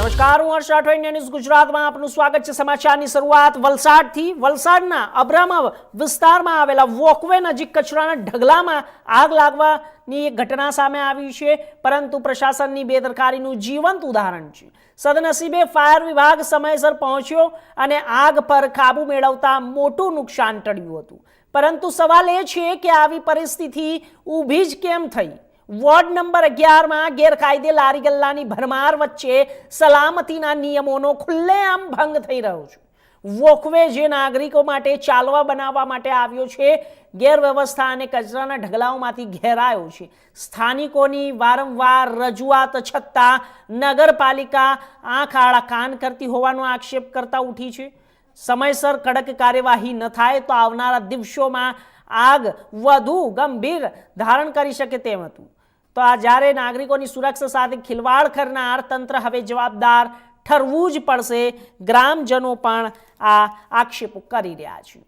નમસ્કાર, હું હર્ષ Rathod India news ગુજરાતમાં આપનું સ્વાગત છે. સમાચારની શરૂઆત વલસાડથી, વલસાડના અબ્રામા વિસ્તારમાં આવેલા વોકવે નજીક કચરાના ઢગલામાં આગ લાગવાની એક ઘટના સામે આવી છે, પરંતુ પ્રશાસનની બેદરકારીનું જીવંત ઉદાહરણ છે. સદનસીબે ફાયર વિભાગ સમયસર પહોંચ્યો અને આગ પર કાબુ મેળવતા મોટું નુકસાન ટળ્યું હતું. પરંતુ સવાલ એ છે કે આવી પરિસ્થિતિ ઊભી જ કેમ થઈ? વોર્ડ નંબર અગિયારમાં ગેરકાયદે લારી ગલ્લાની ભરમાર વચ્ચે સલામતીના નિયમોનો ખુલ્લેઆમ ભંગ થઈ રહ્યો છે. વોકવે જે નાગરિકો માટે ચાલવા બનાવવા માટે આવ્યો છે, ગેરવ્યવસ્થા અને કચરાના ઢગલાઓમાંથી ઘેરાયો છે. સ્થાનિકોની વારંવાર રજૂઆત છતાં નગરપાલિકા આંખ આળા કાન કરતી હોવાનો આક્ષેપ કરતા ઉઠી છે. સમયસર કડક કાર્યવાહી ન થાય તો આવનારા દિવસોમાં આગ વધુ ગંભીર ધારણ કરી શકે તેમ હતું. તો આ જ્યારે નાગરિકોની સુરક્ષા સાથે ખિલવાડ કરનાર તંત્ર હવે જવાબદાર ઠરવું જ પડશે. ગ્રામજનો પણ આ આક્ષેપો કરી રહ્યા છે.